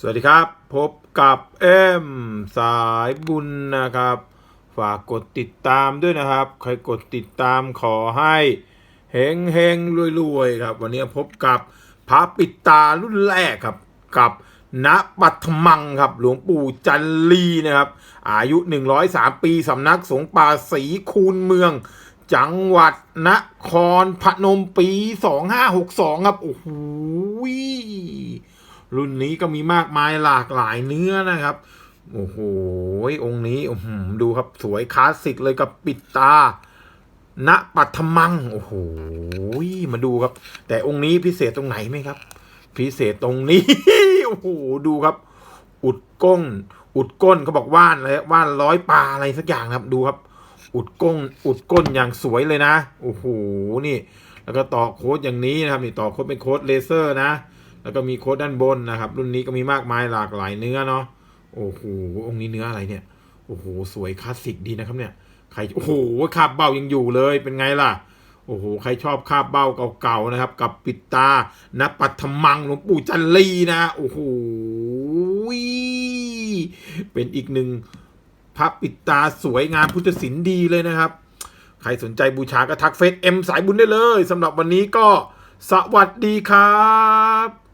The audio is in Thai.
สวัสดีครับ พบกับเอ็มสายบุญนะครับ ฝากกดติดตามด้วยนะครับ ใครกดติดตามขอให้เฮงเฮงรวยรวยๆครับ วันนี้พบกับพระปิดตารุ่นแรกครับ กับณปัทมังครับ หลวงปู่จันลีนะครับ อายุ 103 ปีสำนักสงฆ์ป่าศรีคูนเมือง จังหวัดนครพนมปี 2562 ครับ โอ้โห รุ่นนี้ก็มีมากมายหลากหลายเนื้อนะครับ โอ้โห องค์นี้ดูครับสวยคลาสสิกเลยกับปิดตาณปัทมัง โอ้โห มาดูครับ แต่องค์นี้พิเศษตรงไหนไหมครับ พิเศษตรงนี้ โอ้โห ดูครับ อุดก้น อุดก้นเขาบอกว่านเลยว่านร้อยปลาอะไรสักอย่างครับ ดูครับ อุดก้น อุดก้นอย่างสวยเลยนะ โอ้โห นี่ แล้วก็ต่อโค้ดอย่างนี้นะครับ นี่ต่อโค้ดเป็นโค้ดเลเซอร์นะ แล้วก็มีโค้ดด้านบนนะครับ รุ่นนี้ก็มีมากมายหลากหลายเนื้อเนาะโอ้โหองค์นี้เนื้ออะไรเนี่ยโอ้โหสวยคลาสสิกดีนะครับเนี่ยใครโอ้โหคาบเบ้ายังอยู่เลยเป็นไงล่ะโอ้โหใครชอบคาบเบ้าเก่าๆนะครับ กับปิดตาณปัทมังหลวงปู่จันลีนะโอ้โหเป็นอีกหนึ่งพระปิดตาสวยงามพุทธศิลป์ดีเลยนะครับ ใครสนใจบูชาก็ทักเฟซเอ็มสายบุญได้เลยสำหรับวันนี้ก็สวัสดีครับ